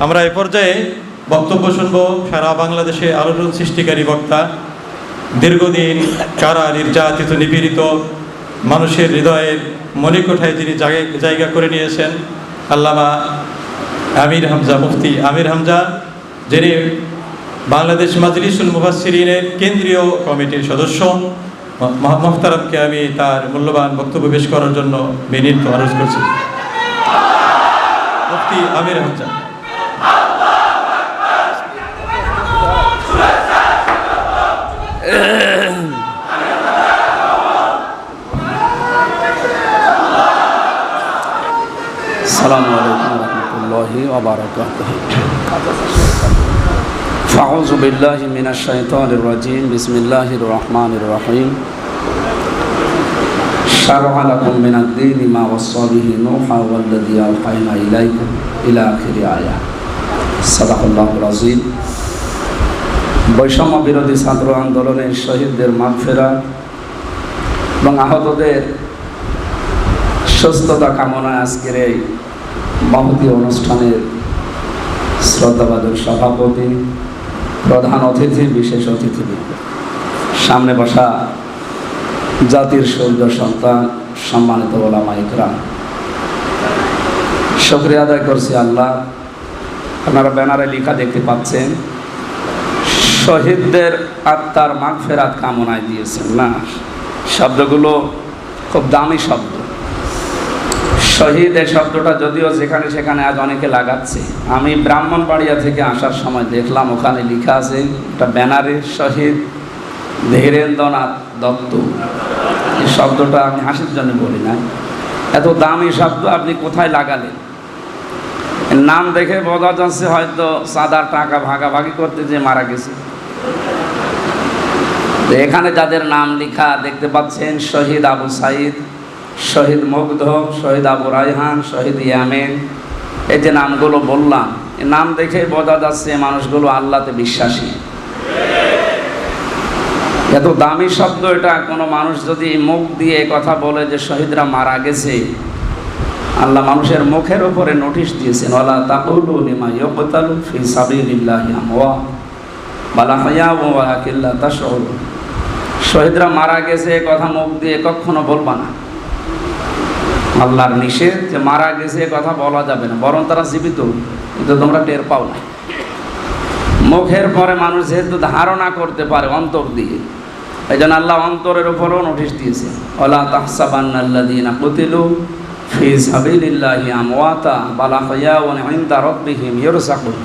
আমরা এ পর্যায়ে বক্তব্য শুনব সারা বাংলাদেশে আলোড়ন সৃষ্টিকারী বক্তা, দীর্ঘদিন কারা নির্যাতিত, নিপীড়িত মানুষের হৃদয়ের মণিকোঠায় যিনি জায়গা- করে নিয়েছেন, আল্লামা আমির হামজা মুফতি আমির হামজা, যিনি বাংলাদেশ মাজলিসুল মুফাসসিরিনের কেন্দ্রীয় কমিটির সদস্য। মোহতারামকে আমি তার মূল্যবান বক্তব্য পেশ করার জন্য বিনীত অনুরোধ করছি। মুফতি আমির হামজা। وبركاته فأعوذ بالله من الشيطان الرجيم بسم الله الرحمن الرحيم شرع لكم من الدين ما وصى به نوحا والذي أوحينا إليكم إلى آخر آية صدق الله العظيم বৈষম্য বিরোধী ছাত্র আন্দোলনের শহীদদের মাগফেরা এবং আহতদের সুস্থতা কামনায় আজকের এই মহতি অনুষ্ঠানের শ্রদ্ধাবাদক সভাপতি, প্রধান অতিথি, বিশেষ অতিথি। সামনে বসা জাতির সৌর্য সন্তান, সম্মানিত ওলামা ইকরাম। শুক্রিয়া আদায় করছি আল্লাহ। আপনারা ব্যানারে লেখা দেখতে পাচ্ছেন, শহীদদের আত্মার মাগ ফেরাত কামনায় দিয়েছেন না? শব্দগুলো খুব দামি শব্দ। শহীদ এই শব্দটা যদিও যেখানে সেখানে আজ অনেকে লাগাচ্ছে। আমি ব্রাহ্মণবাড়িয়া থেকে আসার সময় দেখলাম, ওখানে লেখা আছে একটা ব্যানারে শহীদ ধীরেন্দ্রনাথ দত্ত। এই শব্দটা আমি হাসির জন্য বলি নাই। এত দামি শব্দ আপনি কোথায় লাগালেন? নাম দেখে বোঝা যাচ্ছে হয়তো সাদার টাকা ভাগাভাগি করতে যে মারা গেছে। এখানে যাদের নাম লেখা দেখতে পাচ্ছেন শহীদ আবু সাইদ। শহীদ মুগ্ধ শহীদ আবু রায়হান, শহীদ ইয়ামেন। এই যে নামগুলো বললাম নাম দেখে বোঝা যাচ্ছে মানুষগুলো আল্লাহতে বিশ্বাসী। এত দামি শব্দ এটা, কোনো মানুষ যদি মুখ দিয়ে কথা বলে যে শহীদরা মারা গেছে, আল্লাহ মানুষের মুখের উপরে নোটিশ দিয়েছেন ওলা তাকুলু লিমা ইয়কতালু ফি সাবিলিল্লাহি আমওয়া, বালা হায়া ওয়া আকিল্লা তাশউর শহীদরা মারা গেছে কথা মুখ দিয়ে কখনো বলবা না। আল্লাহর নিষেধ যে মারা গেছে কথা বলা যাবে না, বরং তারা জীবিত। কিন্তু তোমরা টের পাও না। মুখের পরে মানুষ যেহেতু ধারণা করতে পারে অন্তর দিয়ে এই জন্য আল্লাহ অন্তরের উপরও নোটিশ দিয়েছে। ওলা তাহসাবান্নাল্লাযীনা কুতিলু ফি সাবিলিল্লাহি আমওয়াতা বাল আহইয়াউন ইনদা রাব্বিহিম ইরযাকুন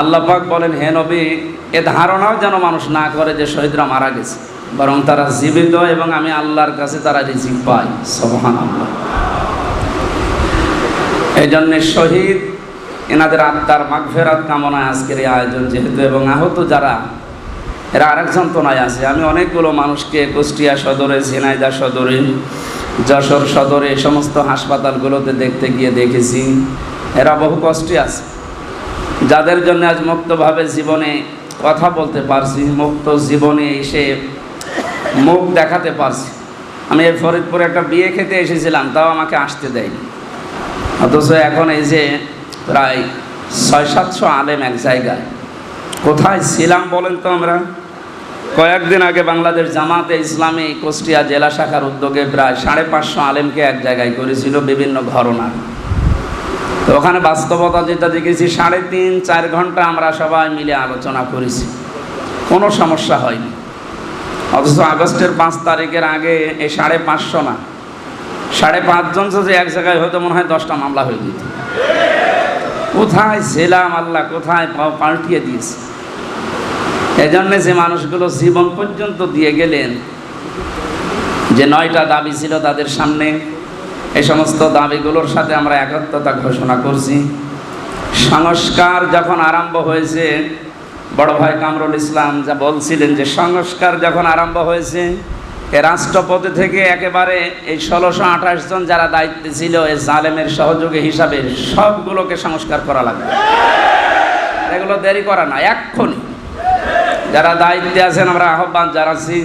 আল্লাহ পাক বলেন, হে নবী, এ ধারণাও যেন মানুষ না করে যে শহীদরা মারা গেছে। বরং তারা জীবিত এবং আমি আল্লাহর কাছে তারা রিজিক পাই। সবহান আল্লাহ এই জন্যে শহীদ এনাদের আত্মার মাগফেরাত কামনায় আজকের এই আয়োজন যেহেতু এবং আহত যারা, এরা আরেক যন্ত্রণায় আছে। আমি অনেকগুলো মানুষকে কুষ্টিয়া সদরে ঝিনাইদা সদরে, যশোর সদরে, এই সমস্ত হাসপাতালগুলোতে দেখতে গিয়ে দেখেছি। এরা বহু কষ্টে আছে। যাদের জন্য আজ মুক্তভাবে জীবনে কথা বলতে পারছি, মুক্ত জীবনে এসে মুখ দেখাতে পারছি। আমি এই ফরিদপুরে একটা বিয়ে খেতে এসেছিলাম, তাও আমাকে আসতে দেয়নি। অথচ এখন এই যে প্রায় ছয় সাতশো আলেম এক জায়গায়। কোথায় ছিলাম বলেন তো আমরা? কয়েকদিন আগে বাংলাদেশ জামাতে ইসলামী কুষ্টিয়া জেলা শাখার উদ্যোগে প্রায় সাড়ে পাঁচশো আলেমকে এক জায়গায় করেছিল বিভিন্ন ঘরনা। তো ওখানে বাস্তবতা যেটা দেখেছি, সাড়ে তিন চার ঘণ্টা আমরা সবাই মিলে আলোচনা করেছি। কোনো সমস্যা হয়নি। অথচ আগস্টের পাঁচ তারিখের আগে এই সাড়ে পাঁচশো না, সাড়ে পাঁচজন যদি এক জায়গায় হয়তো মনে হয় দশটা মামলা হয়ে যেত। কোথায় ছিলাম আল্লাহ, কোথায় পাল্টিয়ে দিয়েছে? এজন্য যে মানুষগুলো জীবন পর্যন্ত দিয়ে গেলেন, যে নয়টা দাবি ছিল তাদের সামনে এই সমস্ত দাবিগুলোর সাথে আমরা একত্রতা ঘোষণা করছি। সংস্কার যখন আরম্ভ হয়েছে বড় ভাই কামরুল ইসলাম যা বলছিলেন যে সংস্কার যখন আরম্ভ হয়েছে, এ রাষ্ট্রপতি থেকে একেবারে এই ষোলোশো আঠাশ জন যারা দায়িত্বে ছিল এই জালেমের সহযোগী হিসাবে সবগুলোকে সংস্কার করা লাগবে। এগুলো দেরি করা না, এক্ষুনি। যারা দায়িত্বে আছেন, আমরা আহ্বান জানাচ্ছি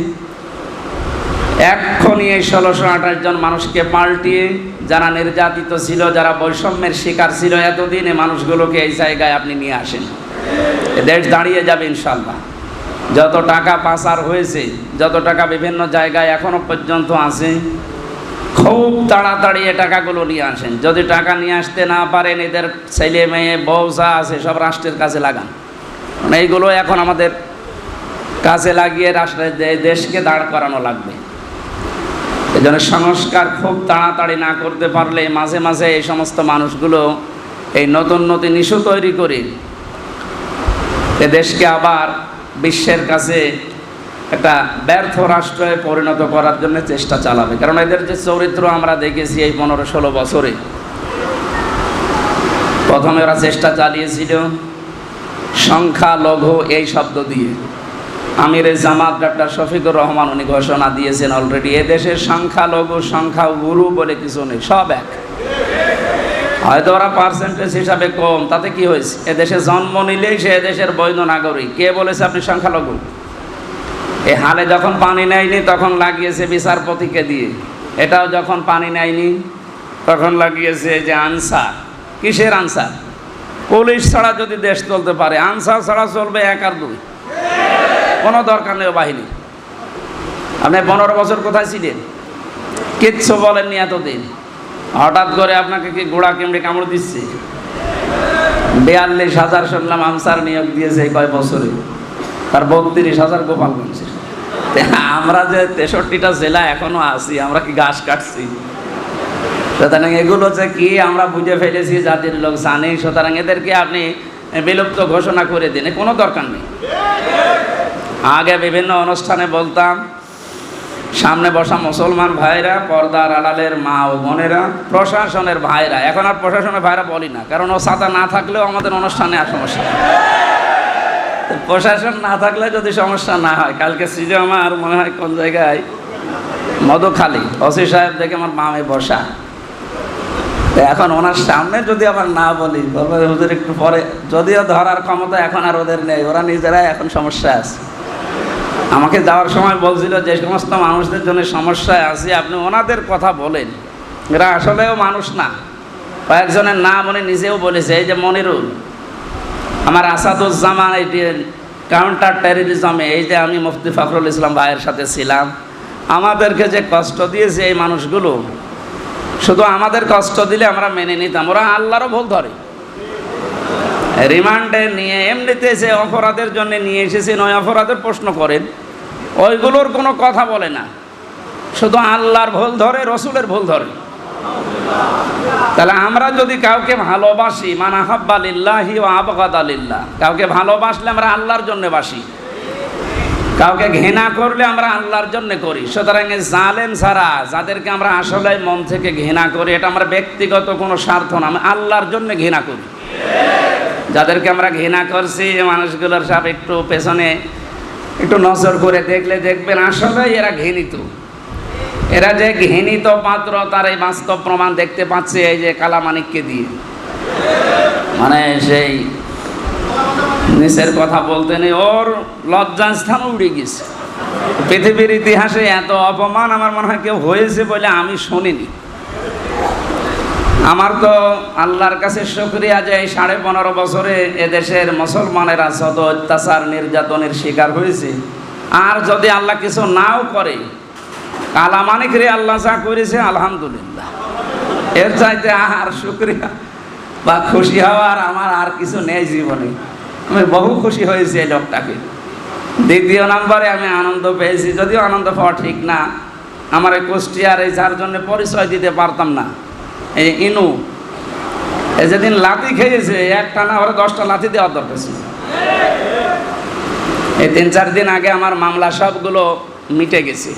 এক্ষণি এই ষোলোশো আঠাশ জন মানুষকে পাল্টিয়ে, যারা নির্যাতিত ছিল, যারা বৈষম্যের শিকার ছিল, এতদিন এই মানুষগুলোকে এই জায়গায় আপনি নিয়ে আসেন। এ দেশ দাঁড়িয়ে যাবে ইনশাল্লাহ যত টাকা পাচার হয়েছে, যত টাকা বিভিন্ন জায়গায় এখনও পর্যন্ত আছে, খুব তাড়াতাড়ি এ টাকাগুলো নিয়ে আসেন। যদি টাকা নিয়ে আসতে না পারেন, এদের ছেলে মেয়ে বউসা আছে, সব রাষ্ট্রের কাছে লাগান। মানে এইগুলো এখন আমাদের কাজে লাগিয়ে রাষ্ট্রের দেশকে দাঁড় করানো লাগবে। এই জন্য সংস্কার খুব তাড়াতাড়ি না করতে পারলে মাঝে মাঝে এই সমস্ত মানুষগুলো এই নতুন নতুন ইস্যু তৈরি করে দেশকে আবার বিশ্বের কাছে একটা ব্যর্থ রাষ্ট্রে পরিণত করার জন্য চেষ্টা চালাবে। কারণ এদের যে চরিত্র আমরা দেখেছি এই পনেরো ষোলো বছরে, প্রথমে ওরা চেষ্টা চালিয়েছিল সংখ্যালঘু এই শব্দ দিয়ে। আমির জামাত ডাক্তার শফিকুর রহমান উনি ঘোষণা দিয়েছেন অলরেডি এদেশের সংখ্যালঘু সংখ্যা, গুরু বলে কিছু নেই, সব এক। হয়তো ওরা পার্সেন্টেজ হিসাবে কম, তাতে কি হয়েছে? এদেশে জন্ম নিলেই সে এদেশের বৈধ নাগরিক। কে বলেছে আপনি সংখ্যালঘু? এ হালে যখন পানি নেয়নি, তখন লাগিয়েছে বিচারপতিকে দিয়ে। এটাও যখন পানি নেয়নি, তখন লাগিয়েছে যে আনসার। কিসের আনসার? পুলিশ ছাড়া যদি দেশ চলতে পারে, আনসার ছাড়া চলবে এক আর দুই। কোনো দরকার নেই বাহিনী। আপনি পনেরো বছর কোথায় ছিলেন? কিচ্ছু বলেননি এতদিন। হঠাৎ করে আপনাকে কি গোড়া কেমড়ে কামড় দিচ্ছে? বিয়াল্লিশ হাজার শুনলাম আনসার নিয়োগ দিয়েছে এই কয় বছরে। তার বত্রিশ হাজার গোপালগঞ্জে। আমরা যে তেষট্টিটা জেলা এখনও আছি, আমরা কি ঘাস কাটছি? সুতরাং এগুলো যে কি আমরা বুঝে ফেলেছি, জাতির লোক জানে, সুতরাং এদেরকে আপনি বিলুপ্ত ঘোষণা করে দিন কোনো দরকার নেই। আগে বিভিন্ন অনুষ্ঠানে বলতাম সামনে বসা মুসলমান ভাইরা, পর্দার আড়ালের মা ও বোনেরা, প্রশাসনের ভাইরা। এখন আর প্রশাসনের ভাইরা বলি না, কারণ ও ছাতা না থাকলেও আমাদের অনুষ্ঠানে আর সমস্যা প্রশাসন না থাকলে যদি সমস্যা না হয়, কালকে ছিল আমার মনে হয় কোন জায়গায়? মধুখালী। ওসি সাহেব দেখে আমার মামে বসা। এখন ওনার সামনে যদি আবার না বলি ওদের একটু পরে, যদিও ধরার ক্ষমতা এখন আর ওদের নেই, ওরা নিজেরাই এখন সমস্যা আছে। আমাকে যাওয়ার সময় বলছিল যে সমস্ত মানুষদের জন্য সমস্যায় আছে, আপনি ওনাদের কথা বলেন। এরা আসলেও মানুষ না। কয়েকজনের নাম উনি নিজেও বলেছে, এই যে মনিরুল, আমার আসাদুজ্জামান, এই কাউন্টার টেরোরিজমে এই যে আমি মুফতি ফখরুল ইসলাম ভাইয়ের সাথে ছিলাম, আমাদেরকে যে কষ্ট দিয়েছে এই মানুষগুলো, শুধু আমাদের কষ্ট দিলে আমরা মেনে নিতাম, ওরা আল্লাহরও ভুল ধরে। রিমান্ডে নিয়ে, এমনিতে যে অপরাধের জন্য নিয়ে এসেছেন নয় অপরাধের প্রশ্ন করেন। ওইগুলোর কোনো কথা বলে না। শুধু আল্লাহর ভুল ধরে, রসুলের ভুল ধরে। তাহলে আমরা যদি কাউকে ভালোবাসি, মানা হাব্বা লিল্লাহি ও আবগাদ আলিল্লাহ কাউকে ভালোবাসলে আমরা আল্লাহর জন্য বাসি। কাউকে ঘৃণা করলে আমরা আল্লাহর জন্য করি। সুতরাং জালেম ছাড়া যাদেরকে আমরা আসলে মন থেকে ঘৃণা করি, এটা আমার ব্যক্তিগত কোনো স্বার্থ না। আমি আল্লাহর জন্য ঘৃণা করি। যাদেরকে আমরা ঘৃণা করছি, এই মানুষগুলোর সব একটু পেছনে একটু নজর করে দেখলে দেখবেন আসলে এরা ঘৃণিত। এরা যে ঘৃণিত পাত্র তার এই বাস্তব প্রমাণ দেখতে পাচ্ছে এই যে কালামানিককে দিয়ে। মানে সেই নিচের কথা বলতে নেই, ওর লজ্জাস্থান উড়ে গেছে। পৃথিবীর ইতিহাসে এত অপমান আমার মনে হয় কেউ হয়েছে বলে আমি শুনিনি। আমার তো আল্লাহর কাছে শুক্রিয়া যে সাড়ে পনেরো বছরে এদেশের মুসলমানেরা সদ অত্যাচার নির্যাতনের শিকার হয়েছে। আর যদি আল্লাহ কিছু নাও করে, কালামানিক রে আল্লাহ যা করেছে, আলহামদুলিল্লাহ। এর চাইতে আর শুক্রিয়া বা খুশি হওয়ার আমার আর কিছু নেই জীবনে। আমি বহু খুশি হয়েছি এই লোকটাকে। দ্বিতীয় নম্বরে আমি আনন্দ পেয়েছি, যদিও আনন্দ পাওয়া ঠিক না। আমার এই কুষ্টিয়ার এই যার জন্য পরিচয় দিতে পারতাম না। এই ইনু, এই যেদিন খেয়েছে, একটা না ওরা দশটা দেওয়ার দরকার ছিল। এই তিন চার দিন আগে আমার মামলা সবগুলো মিটে গেছে।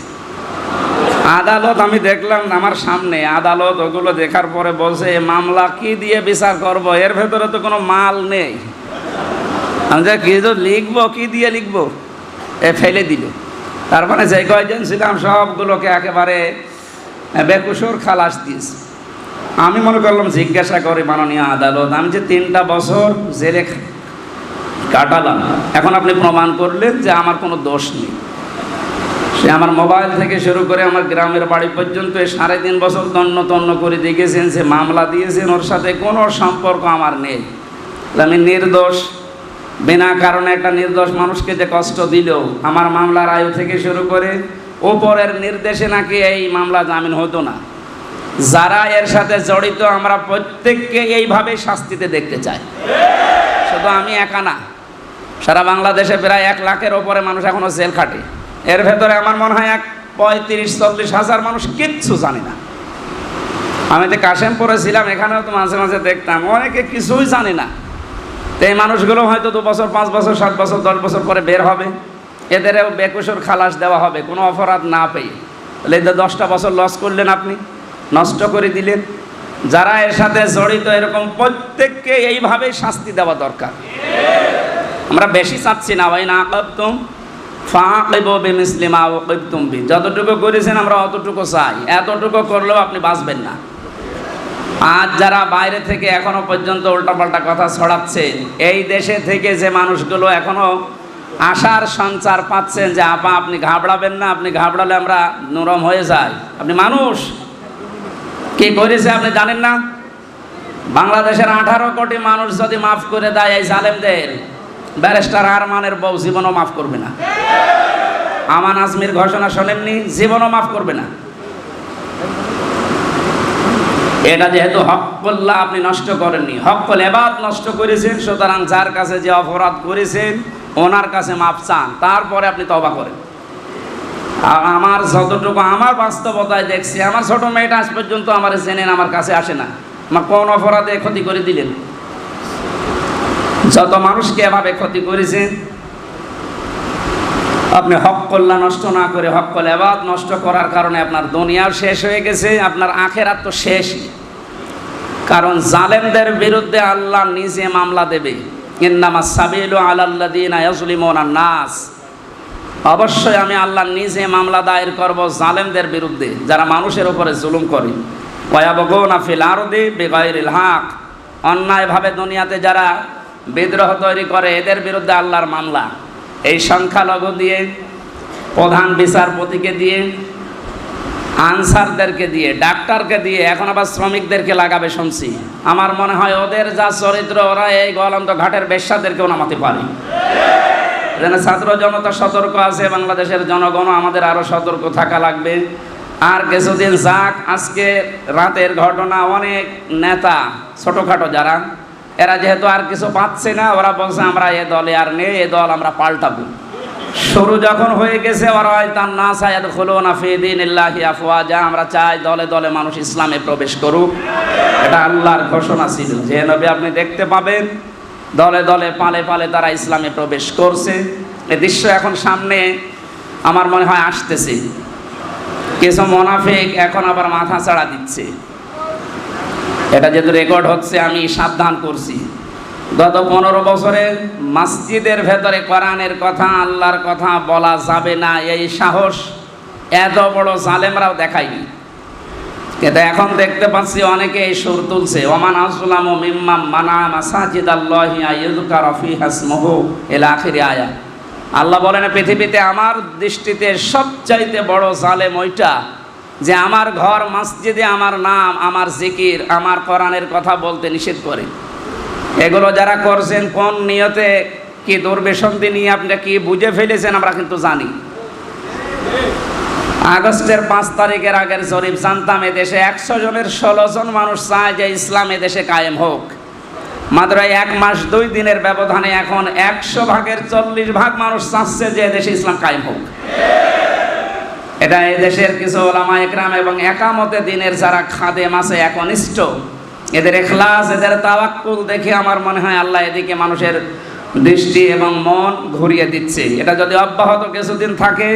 আদালত আমি দেখলাম আমার সামনে, আদালত ওগুলো দেখার পরে বলছে মামলা কি দিয়ে বিচার করব? এর ভেতরে তো কোনো মাল নেই। আমি যে কি লিখব, কি দিয়ে লিখব? এ ফেলে দিল। তার মানে যে কয়জন ছিলাম, সবগুলোকে একেবারে বেকুসর খালাস দিয়েছে। আমি মনে করলাম জিজ্ঞাসা করে, মাননীয় আদালত, আমি যে তিনটা বছর জেলে কাটালাম। এখন আপনি প্রমাণ করলেন যে আমার কোনো দোষ নেই। সে আমার মোবাইল থেকে শুরু করে আমার গ্রামের বাড়ি পর্যন্ত সাড়ে তিন বছর তন্ন তন্ন করে দেখেছেন, সে মামলা দিয়েছেন, ওর সাথে কোনো সম্পর্ক আমার নেই। আমি নির্দোষ। বিনা কারণে একটা নির্দোষ মানুষকে যে কষ্ট দিল, আমার মামলার আয়ু থেকে শুরু করে ওপরের নির্দেশে নাকি এই মামলা জামিন হতো না। যারা এর সাথে জড়িত, আমরা প্রত্যেককে এইভাবে শাস্তিতে দেখতে চাই। শুধু আমি একা না, সারা বাংলাদেশে প্রায় এক লাখের ওপরে মানুষ এখনও জেল খাটে। এর ভেতরে আমার মনে হয় এক পঁয়ত্রিশ, চল্লিশ হাজার মানুষ কিচ্ছু জানে না। আমি তো কাশেমপুরে ছিলাম, এখানেও তো মাঝে মাঝে দেখতাম, অনেকে কিছুই জানে না। তো এই মানুষগুলো হয়তো দু বছর, পাঁচ বছর, সাত বছর, দশ বছর পরে বের হবে। এদেরও বেকুশোর খালাস দেওয়া হবে, কোনো অপরাধ না পেয়ে। তাহলে দশটা বছর লস করলেন আপনি। নষ্ট করে দিলেন। যারা এর সাথে জড়িত, এরকম প্রত্যেককে এইভাবেই শাস্তি দেওয়া দরকার। আমরা বেশি চাচ্ছি না, ভাই, না কইবতুম বি। যতটুকু করেছেন আমরা অতটুকু চাই। এতটুকু করলেও আপনি বাঁচবেন না। আজ যারা বাইরে থেকে এখনও পর্যন্ত উল্টাপাল্টা কথা ছড়াচ্ছেন, এই দেশে থেকে যে মানুষগুলো এখনও আশার সঞ্চার পাচ্ছেন যে, আপা, আপনি ঘাবড়াবেন না, আপনি ঘাবড়ালে আমরা নরম হয়ে যাই। আপনি মানুষ। কি করেছে আপনি জানেন না? বাংলাদেশের আঠারো কোটি মানুষ যদি মাফ করে দেয় এই জালেমদের, ব্যারিস্টার আরমানের বউ জীবনও মাফ করবে না। আমান আজমির ঘোষণা শোনেননি, জীবনও মাফ করবে না। এটা যেহেতু হক হকল্লা আপনি নষ্ট করেননি। হকল এবাদ নষ্ট করেছেন, সুতরাং যার কাছে যে অপরাধ করেছেন, ওনার কাছে মাপ চান, তারপরে আপনি তবা করেন। আমার যতটুকু আমার বাস্তবতায় দেখছি, আমার ছোট মেয়েটা আজ পর্যন্ত আমার জেনেন আমার কাছে আসে না। আমার কোন অপরাধে ক্ষতি করে দিলেন? যত মানুষকে এভাবে ক্ষতি করেছেন আপনি হক কল্যাণ নষ্ট না করে, হক কল নষ্ট করার কারণে আপনার দুনিয়াও শেষ হয়ে গেছে, আপনার আখেরাত তো শেষই কারণ জালেমদের বিরুদ্ধে আল্লাহ নিজে মামলা দেবে। ইন্নামা সাবিলু আলাল্লাদিনা ইয়াজলিমুনা নাস। অবশ্যই আমি আল্লাহ নিজে মামলা দায়ের করব জালেমদের বিরুদ্ধে, যারা মানুষের উপরে জুলুম করে। ওয়াবগুনা ফিল আরদি বিগাইরিল হক। অন্যায়ভাবে দুনিয়াতে যারা বিদ্রোহ তৈরি করে, এদের বিরুদ্ধে আল্লাহর মামলা। এই সংখ্যালঘু দিয়ে, প্রধান বিচারপতিকে দিয়ে, আনসারদেরকে দিয়ে, ডাক্তারকে দিয়ে, এখন আবার শ্রমিকদেরকে লাগাবে শুনছি। আমার মনে হয় ওদের যা চরিত্র, ওরা এই গলন্ত ঘাটের বেশ্যাদেরকেও নামাতে পারে। যেন ছাত্র জনতা সতর্ক আছে, বাংলাদেশের জনগণ আমাদের আরও সতর্ক থাকা লাগবে। আর কিছুদিন যাক, আজকে রাতের ঘটনা অনেক নেতা, ছোটখাটো যারা, এরা যেহেতু আর কিছু পাচ্ছে না, ওরা বলছে, আমরা এ দলে আর নেই, এ দল আমরা পাল্টাবো। শুরু যখন হয়ে গেছে, ওরা তার না সায়াদ খুলো না ফেদিন ইল্লাহি আফওয়াজা। আমরা চাই দলে দলে মানুষ ইসলামে প্রবেশ করুক। এটা আল্লাহর ঘোষণা ছিল। যে নবী আপনি দেখতে পাবেন দলে দলে পালে পালে তারা ইসলামে প্রবেশ করছে। এ দৃশ্য এখন সামনে আমার মনে হয় আসতেছে। কিছু মোনাফিক এখন আবার মাথা চাড়া দিচ্ছে। এটা যেহেতু রেকর্ড হচ্ছে, আমি সাবধান করছি। গত পনেরো বছরে মসজিদের ভেতরে কোরআনের কথা, আল্লাহর কথা বলা যাবে না, এই সাহস এত বড় জালেমরাও দেখায়নি। কিন্তু এখন দেখতে পাচ্ছি অনেকে এই সুর তুলছে। ওমান আসলাম ও মিম্মাম মানা মাসাজিদ আল্লাহি আইয়ুদকার ফি হাসমহু এল আখিরি আয়া। আল্লাহ বলেন, পৃথিবীতে আমার দৃষ্টিতে সবচাইতে বড় জালেম ওইটা যে আমার ঘর, মসজিদে আমার নাম, আমার জিকির, আমার কোরআনের কথা বলতে নিষেধ করে। এগুলো যারা করছেন, কোন নিয়তে কি দুর্বেশন্তি নিয়ে আপনারা কি বুঝে ফেলেছেন আমরা কিন্তু জানি। আগস্টের পাঁচ তারিখের আগের জরিপ জানতাম এদেশে একশো জনের ষোলো জন মানুষ চায় যে ইসলাম এদেশে কায়েম হোক। মাত্র এক মাস দুই দিনের ব্যবধানে এখন একশো ভাগের চল্লিশ ভাগ মানুষ চাচ্ছে যে এদেশে ইসলাম কায়েম হোক। এটা এই দেশের কিছু ওলামা একরাম এবং একামতে দিনের যারা খাদেম আছে, একনিষ্ঠ, এদের এখলাস, এদের তাওয়াক্কুল দেখে আমার মনে হয় আল্লাহ এদিকে মানুষের দৃষ্টি এবং মন ঘুরিয়ে দিচ্ছে। এটা যদি অব্যাহত কিছুদিন থাকে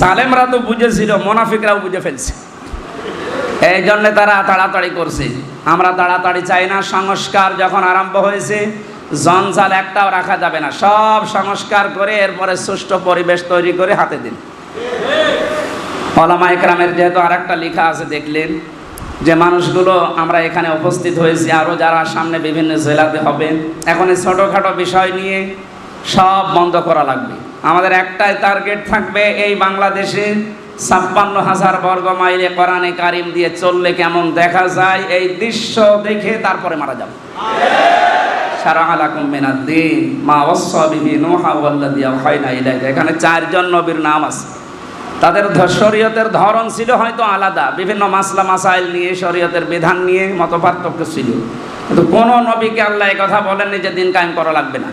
জালেমরা তো বুঝেছিল, মোনাফিকরাও বুঝে ফেলছে। এই জন্য তারা তাড়াতাড়ি করছে। আমরা তাড়াতাড়ি চাই না, সংস্কার যখন আরম্ভ হয়েছে, জঞ্জাল একটাও রাখা যাবে না। সব সংস্কার করে এরপরে সুষ্ঠু পরিবেশ তৈরি করে হাতে দিন। ওলামা একরামের যেহেতু আর একটা লেখা আছে, দেখলেন যে মানুষগুলো আমরা এখানে উপস্থিত হয়েছি আরও যারা সামনে বিভিন্ন জেলাতে হবে। এখন এই ছোটোখাটো বিষয় নিয়ে সব বন্ধ করা লাগবে। আমাদের একটাই টার্গেট থাকবে এই বাংলাদেশে ছাপ্পান্ন হাজার বর্গ মাইলে কোরআনে কারিম দিয়ে চললে কেমন দেখা যায়? এই দৃশ্য দেখে তারপরে মারা যাবে। এখানে চারজন নবীর নাম আছে। তাদের শরীয়তের ধরন ছিল হয়তো আলাদা। বিভিন্ন মাসলা মাসাইল নিয়ে, শরীয়তের বিধান নিয়ে মত পার্থক্য ছিল নবীকে আল্লাহ কথা বলেননি যে দিন কায়েম করা লাগবে না।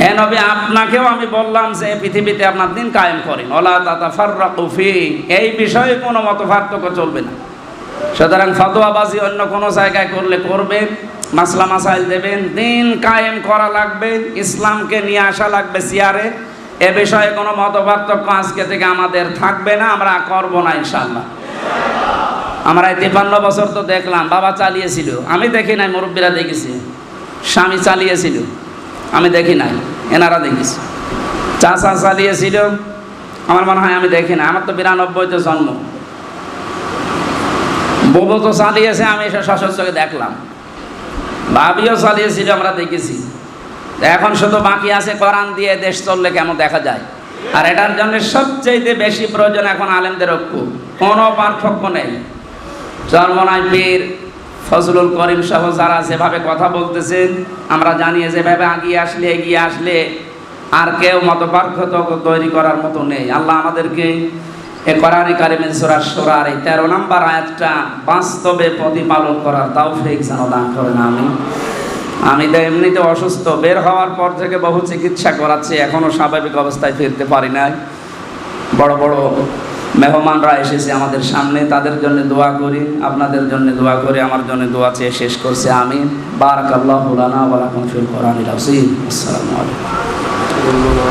হে নবী, আপনাকেও আমি বললাম যে পৃথিবীতে আপনার দিন কায়েম করেন। ওলা তাতাফাররাকু ফি, এই বিষয়ে কোনো মত পার্থক্য চলবে না। সুতরাং ফতোয়াবাজি অন্য কোনো জায়গায় করলে করবে মাসলা মাসাইল দেবেন, দিন কায়েম করা লাগবে, ইসলামকে নিয়ে আসা লাগবে সিয়ারে। এ বিষয়ে কোনো মতপার্থক্য আজকে থেকে আমাদের থাকবে না, আমরা করব না ইনশাল্লাহ আমরা এই তিপ্পান্ন বছর তো দেখলাম, বাবা চালিয়েছিল। আমি দেখি নাই, মুরব্বীরা দেখেছি। স্বামী চালিয়েছিল। আমি দেখি নাই, এনারা দেখেছি। চাষা চালিয়েছিল, আমার মনে হয় আমি দেখি না আমার তো বিরানব্বইতে জন্ম। বউ তো চালিয়েছে, আমি এসে সশস্ত্রকে দেখলাম। ভাবিও চালিয়েছিল, আমরা দেখেছি। এখন শুধু বাকি আছে, কোরআন দিয়ে দেশ চললে কেমন দেখা যায়? আর এটার জন্য সবচেয়ে বেশি প্রয়োজন এখন আলেমদের ঐক্য। কোনো পার্থক্য নেই। চরমনায় পীর ফজলুল করিম সহ যারা যেভাবে কথা বলতেছেন, আমরা জানি যেভাবে আগিয়ে আসলে, এগিয়ে আসলে আর কেউ মত তৈরি করার মতো নেই। আল্লাহ আমাদেরকে এ কোরআনে কারিমের সূরা সূরার এই 13 নাম্বার আয়াতটা বাস্তবে প্রতিপালন করার তৌফিক যেন দান করেন আমি আমি তো এমনিতে অসুস্থ, বের হওয়ার পর থেকে বহু চিকিৎসা করাচ্ছি এখনও স্বাভাবিক অবস্থায় ফিরতে পারি নাই। বড় বড় মেহমানরা এসেছে আমাদের সামনে, তাদের জন্য দোয়া করি, আপনাদের জন্য দোয়া করি, আমার জন্য দোয়া চেয়ে শেষ করছে আমি বারাকাল্লাহ আসসালামু আলাইকুম।